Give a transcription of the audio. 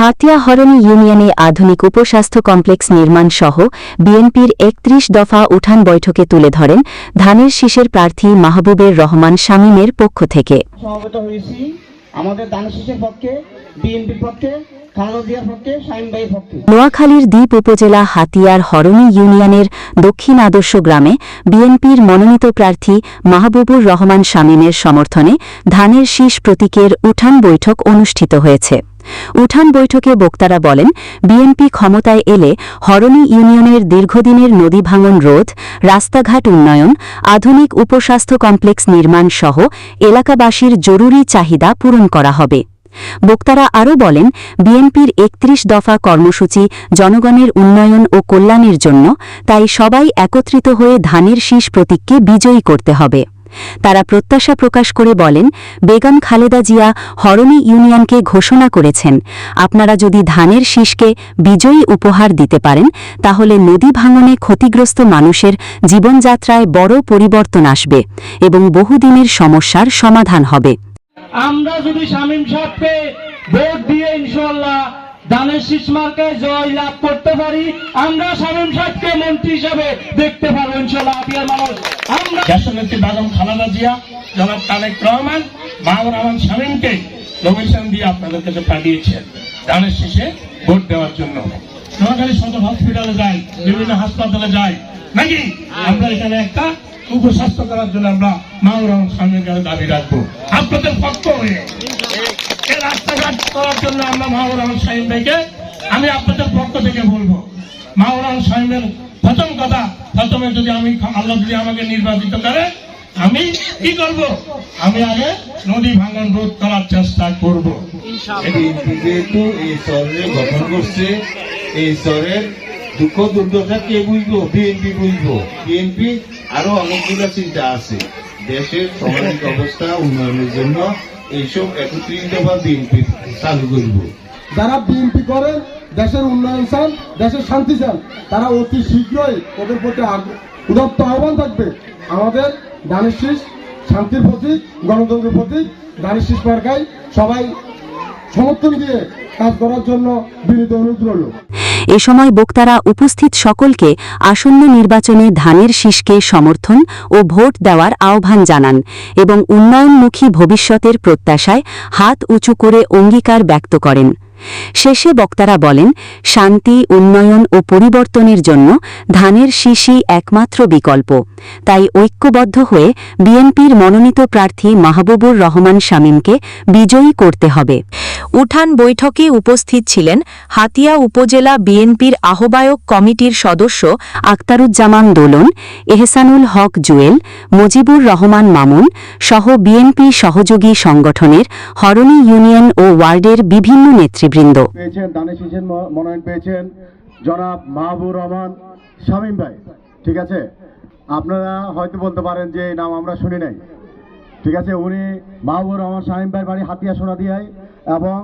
হাতিয়া হরণী ইউনিয়নে আধুনিক উপস্বাস্থ্য কমপ্লেক্স নির্মাণ সহ বিএনপির একত্রিশ দফা উঠান বৈঠকে তুলে ধরেন ধানের শীষের প্রার্থী মাহবুবের রহমান শামীমের পক্ষ থেকে। আমাদের পক্ষে বিএনপির পক্ষে। নোয়াখালীর দ্বীপ উপজেলা হাতিয়ার হরণী ইউনিয়নের দক্ষিণ আদর্শ গ্রামে বিএনপির মনোনীত প্রার্থী মাহবুবুর রহমান শামীমের সমর্থনে ধানের শীষ প্রতীকের উঠান বৈঠক অনুষ্ঠিত হয়েছে। উঠান বৈঠকে বক্তারা বলেন, বিএনপি ক্ষমতায় এলে হরণী ইউনিয়নের দীর্ঘদিনের নদী ভাঙন রোধ, রাস্তাঘাট উন্নয়ন, আধুনিক উপস্বাস্থ্য কমপ্লেক্স নির্মাণ সহ এলাকাবাসীর জরুরি চাহিদা পূরণ করা হবে। বক্তারা আরও বলেন, বিএনপির একত্রিশ দফা কর্মসূচি জনগণের উন্নয়ন ও কল্যাণের জন্য, তাই সবাই একত্রিত হয়ে ধানের শীষ প্রতীককে বিজয়ী করতে হবে। তারা প্রত্যাশা প্রকাশ করে বলেন, বেগম খালেদা জিয়া হরণী ইউনিয়নকে ঘোষণা করেছেন। আপনারা যদি ধানের শীষকে বিজয়ী উপহার দিতে পারেন, তাহলে নদী ভাঙনে ক্ষতিগ্রস্ত মানুষের জীবনযাত্রায় বড় পরিবর্তন আসবে এবং বহুদিনের সমস্যার সমাধান হবে। আমরা যদি শামীম সাহেবকে ভোট দিয়ে ইনশাল্লাহ দানের শীষ মার্কায় জয় লাভ করতে পারি। আমরা শামীম সাহেবকে মন্ত্রী হিসাবে দেখতে পারব ইনশাল্লাহ মানুষ। ভোট দেওয়ার জন্য। নোয়াখালী সদর হসপিটালে যাই, বিভিন্ন হাসপাতালে যাই, নাকি? আমরা এখানে একটা উপস্বাস্থ্য করার জন্য আমরা মাহমুদ রহমান শামীমের কাছে দাবি রাখব। আপনাদের পক্ষ হয়ে রাস্তাঘাট করার জন্য আমরা মাহমুদ রহমান শাহিন ভাইকে আমি আপনাদের পক্ষ থেকে বলব। মাহমুদ রহমান শাহিনের প্রথম কথা, প্রথমে যদি আমি, আল্লাহ যদি আমাকে নির্বাচিত করে, আমি কি করব? আমি আগে নদী ভাঙন রোধ করার চেষ্টা করব। যেহেতু এই শহরে গঠন করছে, এই শহরের দুঃখ দুর্দশা কে বুঝব? বিএনপি বুঝব। বিএনপি আরও অনেকগুলো চিন্তা আছে। দেশের সামাজিক অবস্থা উন্নয়নের জন্য এইসব একত্রিত বা বিএনপি চালু করব। যারা বিএনপি করে, দেশের উন্নয়ন চান, দেশের শান্তি চান, তারা অতি শীঘ্রই ওদের প্রতি উদত্ত আহ্বান থাকবে। আমাদের ধানের শীষ শান্তির প্রতীক, গণতন্ত্রের প্রতীক ধানের শীষ সবাই সমর্থন দিয়ে কাজ করার জন্য বিনীত অনুরোধ রইল। এ সময় বক্তারা উপস্থিত সকলকে আসন্ন নির্বাচনে ধানের শীষকে সমর্থন ও ভোট দেওয়ার আহ্বান জানান এবং উন্নয়নমুখী ভবিষ্যতের প্রত্যাশায় হাত উঁচু করে অঙ্গীকার ব্যক্ত করেন। শেষে বক্তারা বলেন, শান্তি, উন্নয়ন ও পরিবর্তনের জন্য ধানের শীষই একমাত্র বিকল্প। তাই ঐক্যবদ্ধ হয়ে বিএনপির মনোনীত প্রার্থী মাহবুবুর রহমান শামীমকে বিজয়ী করতে হবে। উঠান বৈঠকে উপস্থিত ছিলেন হাতিয়া উপজেলা বিএনপির আহ্বায়ক কমিটির সদস্য আক্তারুজ্জামান দোলন, এহসানুল হক জুয়েল, মুজিবুর রহমান মামুন সহ বিএনপি সহযোগী সংগঠনের হরণী ইউনিয়ন ও ওয়ার্ডের বিভিন্ন নেতৃবৃন্দ। মনোনয়ন পেয়েছেন জনাব ভাই। ঠিক আছে? আপনারা হয়তো বলতে পারেন যে নাম আমরা শুনি নাই। ঠিক আছে? উনি মাহবুর রহমান শামীম ভাইয়ের বাড়ি হাতিয়া সোনা দিয়ায় এবং